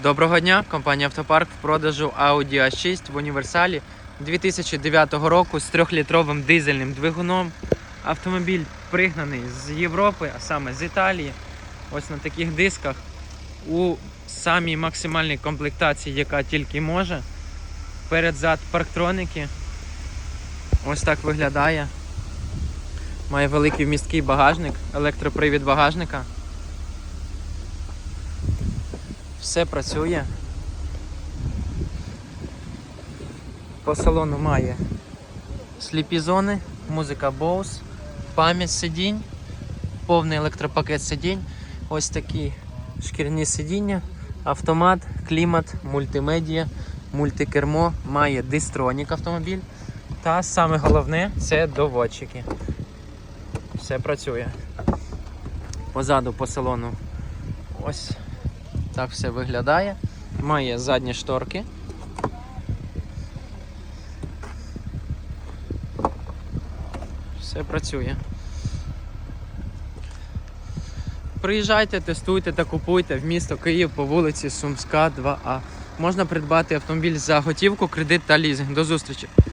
Доброго дня, компанія Автопарк в продажу Audi A6 в універсалі 2009 року з 3-літровим дизельним двигуном. Автомобіль пригнаний з Європи, а саме з Італії. Ось на таких дисках у самій максимальній комплектації, яка тільки може. Перед-зад парктроники. Ось так виглядає. Має великий вмісткий багажник, електропривід багажника. Все працює. По салону має сліпі зони, музика Bose, пам'ять сидінь, повний електропакет сидінь, ось такі шкірні сидіння, автомат, клімат, мультимедіа, мультикермо, має дистронік автомобіль. Та саме головне це доводчики. Все працює. Позаду по салону ось так все виглядає. Має задні шторки. Все працює. Приїжджайте, тестуйте та купуйте в місто Київ по вулиці Сумська, 2А. Можна придбати автомобіль за готівку, кредит та лізинг. До зустрічі!